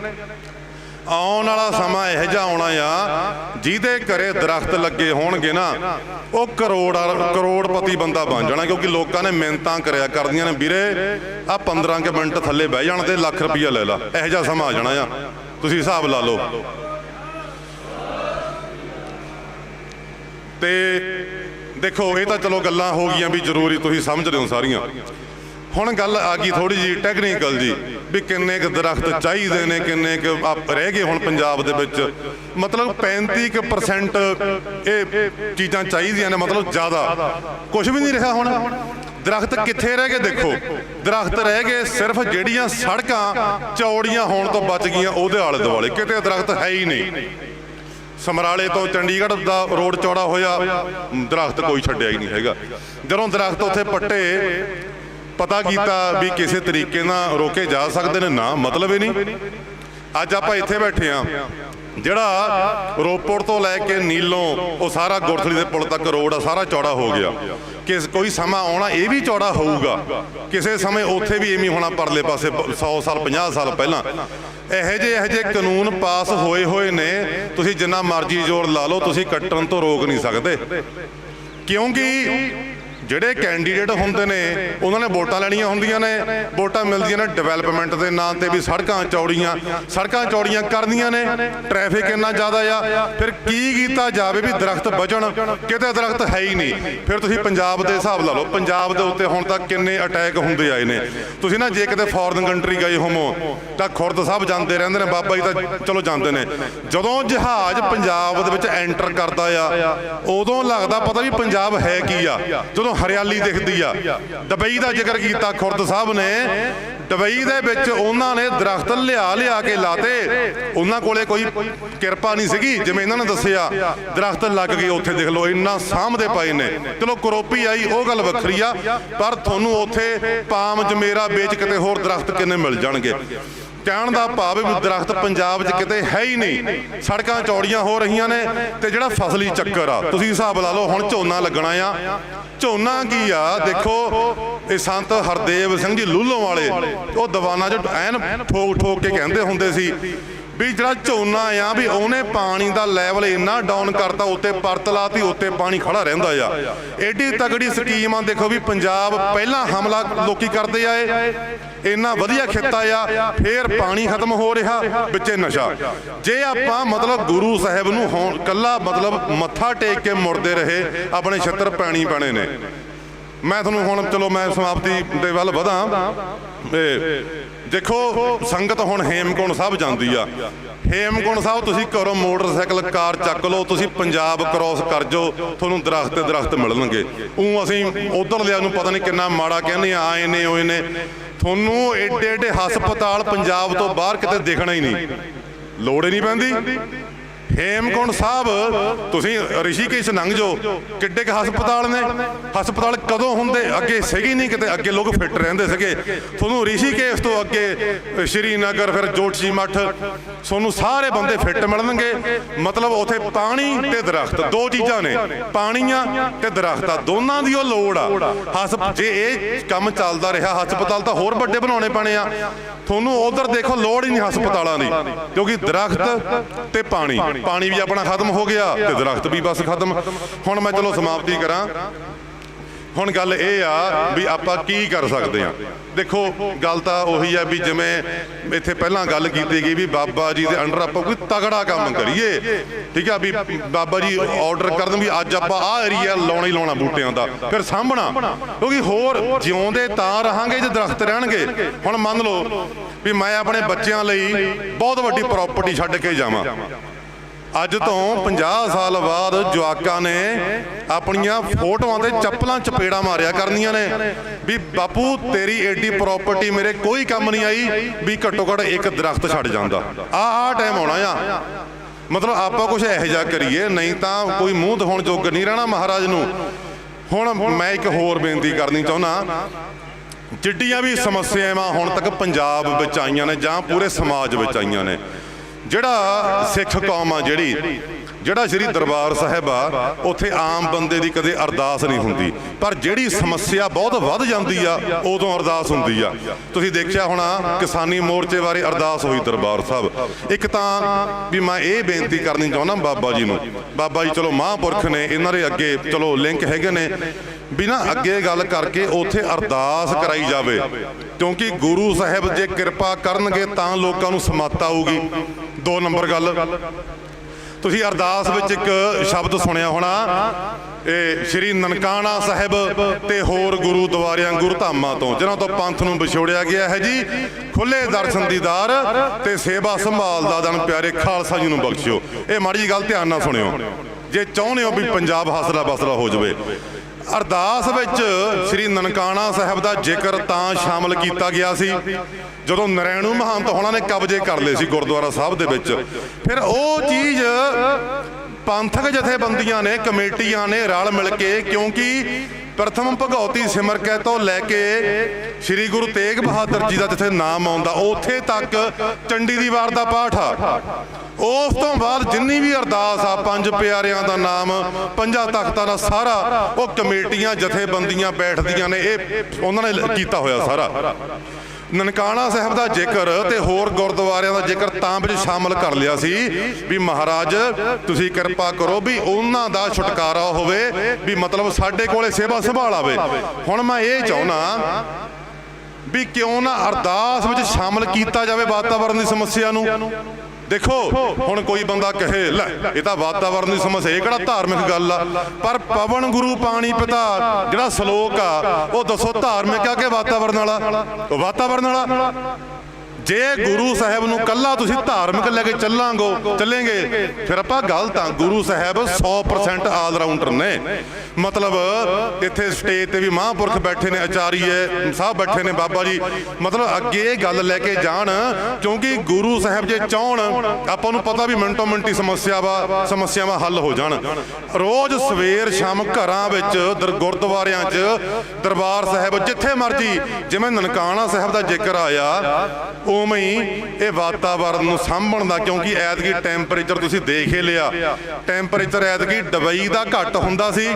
S1: ਆਉਣ ਵਾਲਾ ਸਮਾਂ ਇਹੋ ਜਿਹਾ ਆਉਣਾ ਆ, ਜਿਹਦੇ ਘਰੇ ਦਰਖਤ ਲੱਗੇ ਹੋਣਗੇ ਨਾ, ਉਹ ਕਰੋੜ ਕਰੋੜਪਤੀ ਬੰਦਾ ਬਣ ਜਾਣਾ, ਕਿਉਂਕਿ ਲੋਕਾਂ ਨੇ ਮਿਹਨਤਾਂ ਕਰਿਆ ਕਰਦੀਆਂ ਨੇ। ਵੀਰੇ ਆ 15 ਕੇ ਮਿੰਟ ਥੱਲੇ ਬਹਿ ਜਾਣ ਤੇ ਲੱਖ ਰੁਪਈਆ ਲੈ ਲਾ, ਇਹੋ ਜਿਹਾ ਸਮਾਂ ਆ ਜਾਣਾ ਆ। ਤੁਸੀਂ ਹਿਸਾਬ ਲਾ ਲਓ। ਤੇ ਦੇਖੋ, ਇਹ ਤਾਂ ਚਲੋ ਗੱਲਾਂ ਹੋ ਗਈਆਂ ਵੀ ਜ਼ਰੂਰੀ, ਤੁਸੀਂ ਸਮਝ ਰਹੇ ਹੋ ਸਾਰੀਆਂ। ਹੁਣ ਗੱਲ ਆ ਗਈ ਥੋੜੀ ਜੀ ਟੈਕਨੀਕਲ ਜੀ, ਵੀ ਕਿੰਨੇ ਕੁ ਦਰਖਤ ਚਾਹੀਦੇ ਨੇ, ਕਿੰਨੇ ਕੁ ਆ ਰਹਿ ਗਏ ਹੁਣ ਪੰਜਾਬ ਦੇ ਵਿੱਚ। ਮਤਲਬ 35% ਇਹ ਚੀਜ਼ਾਂ ਚਾਹੀਦੀਆਂ ਨੇ, ਮਤਲਬ ਜ਼ਿਆਦਾ। ਕੁਝ ਵੀ ਨਹੀਂ ਰਿਹਾ ਹੁਣ। ਦਰਖਤ ਕਿੱਥੇ ਰਹਿ ਗਏ ਦੇਖੋ। ਦਰਖਤ ਰਹਿ ਗਏ ਸਿਰਫ ਜਿਹੜੀਆਂ ਸੜਕਾਂ ਚੌੜੀਆਂ ਹੋਣ ਤੋਂ ਬਚ ਗਈਆਂ ਉਹਦੇ ਆਲੇ ਦੁਆਲੇ ਕਿਤੇ ਦਰਖਤ ਹੈ ਹੀ ਨਹੀਂ। ਸਮਰਾਲੇ ਤੋਂ ਚੰਡੀਗੜ੍ਹ ਦਾ ਰੋਡ ਚੌੜਾ ਹੋਇਆ। ਦਰਖਤ ਕੋਈ ਛੱਡਿਆ ਹੀ ਨਹੀਂ ਹੈਗਾ। ਜਦੋਂ ਦਰਖਤ ਉੱਥੇ ਪੱਟੇ ਪਤਾ ਕੀਤਾ ਵੀ ਕਿਸੇ ਤਰੀਕੇ ਨਾਲ ਰੋਕੇ ਜਾ ਸਕਦੇ ਨੇ ਨਾ ਮਤਲਬ ਹੀ ਨਹੀਂ। ਅੱਜ ਆਪਾਂ ਇੱਥੇ ਬੈਠੇ ਆ ਜਿਹੜਾ ਰੋਪੜ ਤੋਂ ਲੈ ਕੇ ਨੀਲੋਂ ਉਹ ਸਾਰਾ ਗੁਰਥਲੀ ਦੇ ਪੁਲ ਤੱਕ ਰੋਡ ਆ ਸਾਰਾ ਚੌੜਾ ਹੋ ਗਿਆ। ਕਿਸ ਕੋਈ ਸਮਾਂ ਆਉਣਾ ਇਹ ਵੀ ਚੌੜਾ ਹੋਊਗਾ। ਕਿਸੇ ਸਮੇਂ ਉੱਥੇ ਵੀ ਐਵੇਂ ਹੋਣਾ ਪਰਲੇ ਪਾਸੇ 100 ਸਾਲ 50 ਸਾਲ ਪਹਿਲਾਂ। ਇਹੋ ਜਿਹੇ ਇਹੋ ਜਿਹੇ ਕਾਨੂੰਨ ਪਾਸ ਹੋਏ ਹੋਏ ਨੇ। ਤੁਸੀਂ ਜਿੰਨਾ ਮਰਜ਼ੀ ਜ਼ੋਰ ਲਾ ਲਓ ਤੁਸੀਂ ਕੱਟਣ ਤੋਂ ਰੋਕ ਨਹੀਂ ਸਕਦੇ। ਕਿਉਂਕਿ ਜਿਹੜੇ ਕੈਂਡੀਡੇਟ ਹੁੰਦੇ ਨੇ ਉਹਨਾਂ ਨੇ ਵੋਟਾਂ ਲੈਣੀਆਂ ਹੁੰਦੀਆਂ ਨੇ। ਵੋਟਾਂ ਮਿਲਦੀਆਂ ਨੇ ਡਿਵੈਲਪਮੈਂਟ ਦੇ ਨਾਂ ਤੇ ਵੀ ਸੜਕਾਂ ਚੌੜੀਆਂ ਸੜਕਾਂ ਚੌੜੀਆਂ ਕਰਨੀਆਂ ਨੇ। ਟ੍ਰੈਫਿਕ ਇੰਨਾ ਜ਼ਿਆਦਾ ਆ ਫਿਰ ਕੀ ਕੀਤਾ ਜਾਵੇ ਵੀ ਦਰਖਤ ਬਚਣ ਕਿਤੇ ਦਰਖਤ ਹੈ ਹੀ ਨਹੀਂ। ਫਿਰ ਤੁਸੀਂ ਪੰਜਾਬ ਦੇ ਹਿਸਾਬ ਲਾ ਲਓ। ਪੰਜਾਬ ਦੇ ਉੱਤੇ ਹੁਣ ਤੱਕ ਕਿੰਨੇ ਅਟੈਕ ਹੁੰਦੇ ਆਏ ਨੇ। ਤੁਸੀਂ ਨਾ ਜੇ ਕਿਤੇ ਫੋਰਨ ਕੰਟਰੀ ਗਏ ਹੋਮੋ ਤਾਂ ਖੁਰਦ ਸਾਹਿਬ ਜਾਂਦੇ ਰਹਿੰਦੇ ਨੇ ਬਾਬਾ ਜੀ ਤਾਂ ਚਲੋ ਜਾਂਦੇ ਨੇ। ਜਦੋਂ ਜਹਾਜ਼ ਪੰਜਾਬ ਦੇ ਵਿੱਚ ਐਂਟਰ ਕਰਦਾ ਆ ਉਦੋਂ ਲੱਗਦਾ ਪਤਾ ਵੀ ਪੰਜਾਬ ਹੈ ਕੀ ਆ। ਜਦੋਂ ਹਰਿਆਲੀ ਦਿਖਦੀ ਆ। ਦੁਬਈ ਦਾ ਜ਼ਿਕਰ ਕੀਤਾ ਖੁਰਦ ਸਾਹਿਬ ਨੇ। ਦੁਬਈ ਦੇ ਵਿੱਚ ਉਹਨਾਂ ਨੇ ਦਰਖਤ ਲਿਆ ਲਿਆ ਕੇ ਲਾਤੇ। ਉਹਨਾਂ ਕੋਲੇ ਕੋਈ ਕਿਰਪਾ ਨਹੀਂ ਸੀਗੀ, ਜਿਵੇਂ ਇਹਨਾਂ ਨੇ ਦੱਸਿਆ। ਦਰਖਤ ਲੱਗ ਗਏ, ਉੱਥੇ ਦੇਖ ਲਓ, ਇੰਨਾ ਸਾਹਮਣੇ ਪਏ ਨੇ। ਚਲੋ, ਕਰੋਪੀ ਆਈ, ਉਹ ਗੱਲ ਵੱਖਰੀ ਆ, ਪਰ ਤੁਹਾਨੂੰ ਉੱਥੇ ਪਾਮ ਜਮੇਰਾ ਵੇਚ ਕਿਤੇ ਹੋਰ ਦਰਖਤ ਕਿੰਨੇ ਮਿਲ ਜਾਣਗੇ? ਕਹਿਣ ਦਾ ਭਾਵ ਵੀ ਦਰਖਤ ਪੰਜਾਬ 'ਚ ਕਿਤੇ ਹੈ ਹੀ ਨਹੀਂ। ਸੜਕਾਂ ਚੌੜੀਆਂ ਹੋ ਰਹੀਆਂ ਨੇ ਤੇ ਜਿਹੜਾ ਫਸਲੀ ਚੱਕਰ ਆ। ਤੁਸੀਂ ਹਿਸਾਬ ਲਾ ਲਓ ਹੁਣ ਝੋਨਾ ਲੱਗਣਾ ਆ। ਝੋਨਾ ਕੀ ਆ? ਦੇਖੋ ਇਹ ਸੰਤ ਹਰਦੇਵ ਸਿੰਘ ਜੀ ਲੂਲੋਂ ਵਾਲੇ। ਉਹ ਦੀਵਾਨਾਂ 'ਚ ਐਨ ਠੋਕ ਠੋਕ ਕੇ ਕਹਿੰਦੇ ਹੁੰਦੇ ਸੀ ਵੀ ਜਿਹੜਾ ਝੋਨਾ ਆ ਵੀ ਉਹਨੇ ਪਾਣੀ ਦਾ ਲੈਵਲ ਇੰਨਾ ਡਾਊਨ ਕਰਤਾ, ਉੱਤੇ ਪਰਤ ਲਾਤੀ, ਉੱਤੇ ਪਾਣੀ ਖੜਾ ਰਹਿੰਦਾ ਆ। ਐਡੀ ਤਗੜੀ ਸਕੀਮ ਆ, ਦੇਖੋ ਵੀ ਪੰਜਾਬ ਪਹਿਲਾਂ ਹਮਲਾ ਲੋਕੀ ਕਰਦੇ ਆਏ, ਇੰਨਾ ਵਧੀਆ ਖੇਤਾ ਆ, ਫੇਰ ਪਾਣੀ ਖਤਮ ਹੋ ਰਿਹਾ, ਵਿੱਚੇ ਨਸ਼ਾ। ਜੇ ਆਪਾਂ ਮਤਲਬ ਗੁਰੂ ਸਾਹਿਬ ਨੂੰ ਹੋਣ ਕੱਲਾ ਮਤਲਬ ਮੱਥਾ ਟੇਕ ਕੇ ਮੁੜਦੇ ਰਹੇ, ਆਪਣੇ ਛੱਤਰ ਪੈਣੀ ਪੈਣੇ ਨੇ। ਮੈਂ ਤੁਹਾਨੂੰ ਹੁਣ, ਚਲੋ ਮੈਂ ਸਮਾਪਤੀ ਦੇ ਵੱਲ ਵਧਾਂ। ਇਹ ਦੇਖੋ, ਸੰਗਤ ਹੁਣ ਹੇਮਕੁੰਡ ਸਾਹਿਬ ਜਾਂਦੀ ਆ। ਹੇਮਕੁੰਡ ਸਾਹਿਬ ਤੁਸੀਂ ਘਰੋਂ ਮੋਟਰਸਾਈਕਲ, ਕਾਰ ਚੱਕ ਲਓ, ਤੁਸੀਂ ਪੰਜਾਬ ਕ੍ਰਾਸ ਕਰ ਜਾਓ, ਤੁਹਾਨੂੰ ਦਰਖਤ ਤੇ ਦਰਖਤ ਮਿਲਣਗੇ। ਉਹ ਅਸੀਂ ਉਧਰ ਲਿਆ ਨੂੰ ਪਤਾ ਨਹੀਂ ਕਿੰਨਾ ਮਾੜਾ ਕਹਿੰਦੇ ਆ, ਆਏ ਨੇ, ਹੋਏ ਨੇ। ਤੁਹਾਨੂੰ ਏਡੇ ਏਡੇ ਹਸਪਤਾਲ ਪੰਜਾਬ ਤੋਂ ਬਾਹਰ ਕਿਤੇ ਦੇਖਣਾ ਹੀ ਨਹੀਂ। ਲੋੜ ਹੀ ਨਹੀਂ ਪੈਂਦੀ। ਹੇਮਕੁੰਡ ਸਾਹਿਬ, ਤੁਸੀਂ ਰਿਸ਼ੀਕੇਸ਼ ਲੰਘ ਜਾਓ। ਕਿੱਡੇ ਕੁ ਹਸਪਤਾਲ ਨੇ? ਹਸਪਤਾਲ ਕਦੋਂ ਹੁੰਦੇ? ਅੱਗੇ ਸੀਗੇ ਨਹੀਂ ਕਿਤੇ? ਅੱਗੇ ਲੋਕ ਫਿੱਟ ਰਹਿੰਦੇ ਸੀਗੇ। ਤੁਹਾਨੂੰ ਰਿਸ਼ੀਕੇਸ਼ ਤੋਂ ਅੱਗੇ ਸ਼੍ਰੀਨਗਰ, ਫਿਰ ਜੋਤਸ਼ੀ ਮੱਠ, ਤੁਹਾਨੂੰ ਸਾਰੇ ਬੰਦੇ ਫਿੱਟ ਮਿਲਣਗੇ। ਮਤਲਬ ਉਥੇ ਪਾਣੀ ਤੇ ਦਰਖਤ, ਦੋ ਚੀਜ਼ਾਂ ਨੇ। ਪਾਣੀਆਂ ਤੇ ਦਰਖਤ ਆ। ਦੋਨਾਂ ਦੀ ਉਹ ਲੋੜ ਆ। ਹਸਪ, ਜੇ ਇਹ ਕੰਮ ਚੱਲਦਾ ਰਿਹਾ, ਹਸਪਤਾਲ ਤਾਂ ਹੋਰ ਵੱਡੇ ਬਣਾਉਣੇ ਪੈਣੇ ਆ। ਤੁਹਾਨੂੰ ਉਧਰ ਦੇਖੋ, ਲੋੜ ਹੀ ਨਹੀਂ ਹਸਪਤਾਲਾਂ ਦੀ। ਕਿਉਂਕਿ ਦਰਖਤ ਤੇ ਪਾਣੀ। ਪਾਣੀ ਵੀ ਆਪਣਾ ਖਤਮ ਹੋ ਗਿਆ ਤੇ ਦਰਖਤ ਵੀ ਬਸ ਖਤਮ। ਹੁਣ ਮੈਂ ਚਲੋ ਸਮਾਪਤੀ ਕਰਾਂ। ਹੁਣ ਗੱਲ ਇਹ ਆ ਵੀ ਆਪਾਂ ਕੀ ਕਰ ਸਕਦੇ ਆ ਦੇਖੋ, ਗੱਲ ਤਾਂ ਉਹੀ ਆ ਵੀ ਜਿਵੇਂ ਇੱਥੇ ਪਹਿਲਾਂ ਗੱਲ ਕੀਤੀ ਗਈ ਵੀ ਬਾਬਾ ਜੀ ਦੇ ਅੰਡਰ ਆਪਾਂ ਕੋਈ ਤਗੜਾ ਕੰਮ ਕਰੀਏ। ਠੀਕ ਆ ਵੀ ਬਾਬਾ ਜੀ ਆਰਡਰ ਕਰਨ ਵੀ ਅੱਜ ਆਪਾਂ ਆਹ ਏਰੀਆ ਲਾਉਣਾ ਹੀ ਲਾਉਣਾ ਬੂਟਿਆਂ ਦਾ। ਫਿਰ ਸਾਂਭਣਾ। ਕਿਉਂਕਿ ਹੋਰ ਜਿਉਂਦੇ ਤਾਂ ਰਹਾਂਗੇ ਜੇ ਦਰਖਤ ਰਹਿਣਗੇ। ਹੁਣ ਮੰਨ ਲਓ ਵੀ ਮੈਂ ਆਪਣੇ ਬੱਚਿਆਂ ਲਈ ਬਹੁਤ ਵੱਡੀ ਪ੍ਰਾਪਰਟੀ ਛੱਡ ਕੇ ਜਾਵਾਂ। ਅੱਜ ਤੋਂ 50 ਸਾਲ ਬਾਅਦ ਜਵਾਕਾਂ ਨੇ ਆਪਣੀਆਂ ਫੋਟੋਆਂ ਤੇ ਚੱਪਲਾਂ ਚਪੇੜਾ ਮਾਰਿਆ ਕਰਨੀਆਂ ਨੇ। ਵੀ ਬਾਪੂ, ਤੇਰੀ ਏਡੀ ਪ੍ਰਾਪਰਟੀ ਮੇਰੇ ਕੋਈ ਕੰਮ ਨਹੀਂ ਆਈ ਵੀ ਘੱਟੋ ਘੱਟ ਇੱਕ ਦਰਖਤ ਛੱਡ ਜਾਂਦਾ। ਆ ਆ ਟਾਈਮ ਆਉਣਾ ਆ। ਮਤਲਬ ਆਪਾਂ ਕੁਝ ਇਹੋ ਜਿਹਾ ਕਰੀਏ, ਨਹੀਂ ਤਾਂ ਕੋਈ ਮੂੰਹ ਦਿਖਾਉਣ ਜੋਗ ਨਹੀਂ ਰਹਿਣਾ ਮਹਾਰਾਜ ਨੂੰ। ਹੁਣ ਮੈਂ ਇੱਕ ਹੋਰ ਬੇਨਤੀ ਕਰਨੀ ਚਾਹੁੰਦਾ। ਜਿੱਡੀਆਂ ਵੀ ਸਮੱਸਿਆਵਾਂ ਹੁਣ ਤੱਕ ਪੰਜਾਬ ਵਿੱਚ ਆਈਆਂ ਨੇ ਜਾਂ ਪੂਰੇ ਸਮਾਜ ਵਿੱਚ ਆਈਆਂ ਨੇ ਜਿਹੜਾ ਸਿੱਖ ਕੌਮ ਆ ਜਿਹੜੀ, ਜਿਹੜਾ ਸ੍ਰੀ ਦਰਬਾਰ ਸਾਹਿਬ ਆ, ਉੱਥੇ ਆਮ ਬੰਦੇ ਦੀ ਕਦੇ ਅਰਦਾਸ ਨਹੀਂ ਹੁੰਦੀ। ਪਰ ਜਿਹੜੀ ਸਮੱਸਿਆ ਬਹੁਤ ਵੱਧ ਜਾਂਦੀ ਆ, ਉਦੋਂ ਅਰਦਾਸ ਹੁੰਦੀ ਆ। ਤੁਸੀਂ ਦੇਖਿਆ ਹੋਣਾ, ਕਿਸਾਨੀ ਮੋਰਚੇ ਬਾਰੇ ਅਰਦਾਸ ਹੋਈ ਦਰਬਾਰ ਸਾਹਿਬ। ਇੱਕ ਤਾਂ ਵੀ ਮੈਂ ਇਹ ਬੇਨਤੀ ਕਰਨੀ ਚਾਹੁੰਦਾ ਬਾਬਾ ਜੀ ਨੂੰ, ਬਾਬਾ ਜੀ ਚਲੋ ਮਹਾਂਪੁਰਖ ਨੇ, ਇਹਨਾਂ ਦੇ ਅੱਗੇ ਚਲੋ ਲਿੰਕ ਹੈਗੇ ਨੇ। ਵੀ ਨਾ ਅੱਗੇ ਗੱਲ ਕਰਕੇ ਉੱਥੇ ਅਰਦਾਸ ਕਰਾਈ ਜਾਵੇ। ਕਿਉਂਕਿ ਗੁਰੂ ਸਾਹਿਬ ਜੇ ਕਿਰਪਾ ਕਰਨਗੇ ਤਾਂ ਲੋਕਾਂ ਨੂੰ ਸਮੱਤ ਆਊਗੀ। ਦੋ ਨੰਬਰ ਗੱਲ। ਤੁਸੀਂ ਅਰਦਾਸ ਵਿੱਚ ਇੱਕ ਸ਼ਬਦ ਸੁਣਿਆ ਹੋਣਾ। ਇਹ ਸ਼੍ਰੀ ਨਨਕਾਣਾ ਸਾਹਿਬ ਤੇ ਹੋਰ ਗੁਰੂਦੁਆਰਿਆਂ ਗੁਰਧਾਮਾਂ ਤੋਂ, ਜਿਨ੍ਹਾਂ ਤੋਂ ਪੰਥ ਨੂੰ ਵਿਛੋੜਿਆ ਗਿਆ ਹੈ ਜੀ। ਖੁੱਲੇ ਦਰਸ਼ਨ ਦੀਦਾਰ ਤੇ ਸੇਵਾ ਸੰਭਾਲ ਦਾ ਦਨ ਪਿਆਰੇ ਖਾਲਸਾ ਜੀ ਨੂੰ ਬਖਸ਼ਿਓ। ਇਹ ਮਾੜੀ ਗੱਲ ਧਿਆਨ ਨਾਲ ਸੁਣਿਓ। ਜੇ ਚਾਹੁੰਦੇ ਹੋ ਵੀ ਪੰਜਾਬ ਹਸਲਾ ਬਸਲਾ ਹੋ ਜਾਵੇ। ਅਰਦਾਸ ਵਿੱਚ ਸ੍ਰੀ ਨਨਕਾਣਾ ਸਾਹਿਬ ਦਾ ਜ਼ਿਕਰ ਤਾਂ ਸ਼ਾਮਲ ਕੀਤਾ ਗਿਆ ਸੀ। ਜਦੋਂ ਨਰੈਣੂ ਮਹੰਤ ਹੋਣਾ ਨੇ ਕਬਜ਼ੇ ਕਰ ਲਏ ਸੀ ਗੁਰਦੁਆਰਾ ਸਾਹਿਬ ਦੇ ਵਿੱਚ। ਫਿਰ ਉਹ ਚੀਜ਼ ਪੰਥਕ ਜਥੇਬੰਦੀਆਂ ਨੇ, ਕਮੇਟੀਆਂ ਨੇ ਰਲ ਮਿਲ ਕੇ ਕਿਉਂਕਿ ਪ੍ਰਥਮ ਭਗਉਤੀ ਸਿਮਰ ਕੇ ਤੋਂ ਲੈ ਕੇ ਸ੍ਰੀ ਗੁਰੂ ਤੇਗ ਬਹਾਦਰ ਜੀ ਦਾ ਜਿੱਥੇ ਨਾਮ ਆਉਂਦਾ, ਉੱਥੇ ਤੱਕ ਚੰਡੀ ਦੀ ਵਾਰ ਦਾ ਪਾਠ ਆ। ਉਸ ਤੋਂ ਬਾਅਦ ਜਿੰਨੀ ਵੀ ਅਰਦਾਸ ਆ, ਪੰਜ ਪਿਆਰਿਆਂ ਦਾ ਨਾਮ, ਪੰਜਾਂ ਤਖਤਾਂ ਦਾ ਸਾਰਾ, ਉਹ ਕਮੇਟੀਆਂ, ਜਥੇਬੰਦੀਆਂ ਬੈਠਦੀਆਂ ਨੇ, ਇਹ ਉਹਨਾਂ ਨੇ ਕੀਤਾ ਹੋਇਆ ਸਾਰਾ। ਨਨਕਾਣਾ ਸਾਹਿਬ ਦਾ ਜ਼ਿਕਰ ਤੇ ਹੋਰ ਗੁਰਦੁਆਰਿਆਂ ਦਾ ਜ਼ਿਕਰ ਤਾਂ ਵਿੱਚ ਸ਼ਾਮਲ ਕਰ ਲਿਆ ਸੀ ਵੀ ਮਹਾਰਾਜ, ਤੁਸੀਂ ਕਿਰਪਾ ਕਰੋ ਵੀ ਉਹਨਾਂ ਦਾ ਛੁਟਕਾਰਾ ਹੋਵੇ, ਵੀ ਮਤਲਬ ਸਾਡੇ ਕੋਲੇ ਸੇਵਾ ਸੰਭਾਲ ਆਵੇ। ਹੁਣ ਮੈਂ ਇਹ ਚਾਹੁੰਨਾ ਵੀ ਕਿਉਂ ਨਾ ਅਰਦਾਸ ਵਿੱਚ ਸ਼ਾਮਲ ਕੀਤਾ ਜਾਵੇ ਵਾਤਾਵਰਣ ਦੀ ਸਮੱਸਿਆ ਨੂੰ। ਦੇਖੋ, ਹੁਣ ਕੋਈ ਬੰਦਾ ਕਹੇ, ਲੈ, ਇਹ ਤਾਂ ਵਾਤਾਵਰਨ ਦੀ ਸਮੱਸਿਆ ਇਹ ਕਿਹੜਾ ਧਾਰਮਿਕ ਗੱਲ ਆ? ਪਰ ਪਵਨ ਗੁਰੂ ਪਾਣੀ ਪਿਤਾ, ਜਿਹੜਾ ਸ਼ਲੋਕ ਆ, ਉਹ ਦੱਸੋ ਧਾਰਮਿਕ ਆ ਕਿ ਵਾਤਾਵਰਨ ਵਾਲਾ? ਵਾਤਾਵਰਨ ਵਾਲਾ? ਜੇ ਗੁਰੂ ਸਾਹਿਬ ਨੂੰ ਕੱਲਾ ਤੁਸੀਂ ਧਾਰਮਿਕ ਲੈ ਕੇ ਚੱਲਾਂਗੋ ਚੱਲेंगे ਫਿਰ ਆਪਾਂ ਗਲਤ ਆ ਗੁਰੂ ਸਾਹਿਬ 100% ਆਲ ਰਾਊਂਡਰ ਨੇ। ਮਤਲਬ ਇੱਥੇ ਸਟੇਜ ਤੇ ਵੀ ਮਹਾਂਪੁਰਖ ਬੈਠੇ ਨੇ ਆਚਾਰੀਏ ਸਾਹਿਬ ਬੈਠੇ ਨੇ ਬਾਬਾ ਜੀ। ਮਤਲਬ ਅੱਗੇ ਇਹ ਗੱਲ ਲੈ ਕੇ ਜਾਣ ਕਿਉਂਕਿ ਗੁਰੂ ਸਾਹਿਬ ਜੇ ਚਾਹਣ ਆਪਾਂ ਨੂੰ ਪਤਾ ਵੀ ਮਿੰਟੋ ਮਿੰਟੀ ਸਮੱਸਿਆ ਵਾ ਸਮੱਸਿਆਵਾਂ ਹੱਲ ਹੋ ਜਾਣ। ਰੋਜ਼ ਸਵੇਰ ਸ਼ਾਮ ਘਰਾਂ ਵਿੱਚ ਗੁਰਦੁਆਰਿਆਂ 'ਚ ਦਰਬਾਰ ਸਾਹਿਬ ਜਿੱਥੇ ਮਰਜ਼ੀ ਜਿਵੇਂ ਨਨਕਾਣਾ ਸਾਹਿਬ ਦਾ ਜ਼ਿਕਰ ਆਇਆ ਉਵੇਂ ਹੀ ਇਹ ਵਾਤਾਵਰਨ ਨੂੰ ਸਾਂਭਣ ਦਾ, ਕਿਉਂਕਿ ਐਤਕੀ ਟੈਂਪਰੇਚਰ ਤੁਸੀਂ ਦੇਖ ਹੀ ਲਿਆ। ਟੈਂਪਰੇਚਰ ਐਤਕੀ ਦੁਬਈ ਦਾ ਘੱਟ ਹੁੰਦਾ ਸੀ,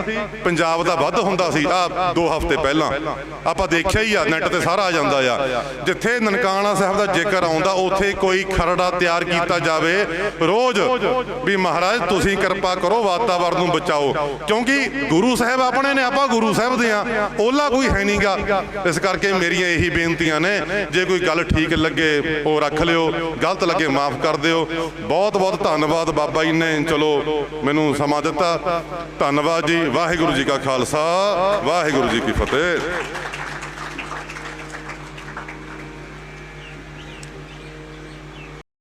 S1: ਪੰਜਾਬ ਦਾ ਵੱਧ ਹੁੰਦਾ ਸੀ ਆ ਦੋ ਹਫ਼ਤੇ ਪਹਿਲਾਂ। ਆਪਾਂ ਦੇਖਿਆ ਹੀ ਆ ਨੈਟ ਤੇ ਸਾਰਾ ਆ ਜਾਂਦਾ ਆ। ਜਿੱਥੇ ਨਨਕਾਣਾ ਸਾਹਿਬ ਦਾ ਜ਼ਿਕਰ ਆਉਂਦਾ, ਉੱਥੇ ਕੋਈ ਖਰੜਾ ਤਿਆਰ ਕੀਤਾ ਜਾਵੇ, ਰੋਜ਼ ਵੀ ਮਹਾਰਾਜ ਤੁਸੀਂ ਕਿਰਪਾ ਕਰੋ, ਵਾਤਾਵਰਨ ਨੂੰ ਬਚਾਓ। ਕਿਉਂਕਿ ਗੁਰੂ ਸਾਹਿਬ ਆਪਣੇ ਨੇ, ਆਪਾਂ ਗੁਰੂ ਸਾਹਿਬ ਦੇ ਆ। ਉਹਲਾ ਕੋਈ ਹੈ ਨਹੀਂਗਾ ਇਸ ਕਰਕੇ ਮੇਰੀਆਂ ਇਹੀ ਬੇਨਤੀਆਂ ਨੇ, ਜੇ ਕੋਈ ਗੱਲ ਠੀਕ ਲੱਗੇ ਉਹ ਰੱਖ ਲਿਓ। ਗਲਤ ਲੱਗੇ ਮਾਫ ਕਰ ਦਿਓ। ਬਹੁਤ ਬਹੁਤ ਧੰਨਵਾਦ ਬਾਬਾ ਜੀ ਨੇ। ਚਲੋ, ਮੈਨੂੰ ਸਮਾਂ ਦਿੱਤਾ। ਧੰਨਵਾਦ ਜੀ। ਵਾਹਿਗੁਰੂ ਜੀ ਕਾ ਖਾਲਸਾ। ਵਾਹਿਗੁਰੂ ਜੀ ਕੀ ਫਤਿਹ।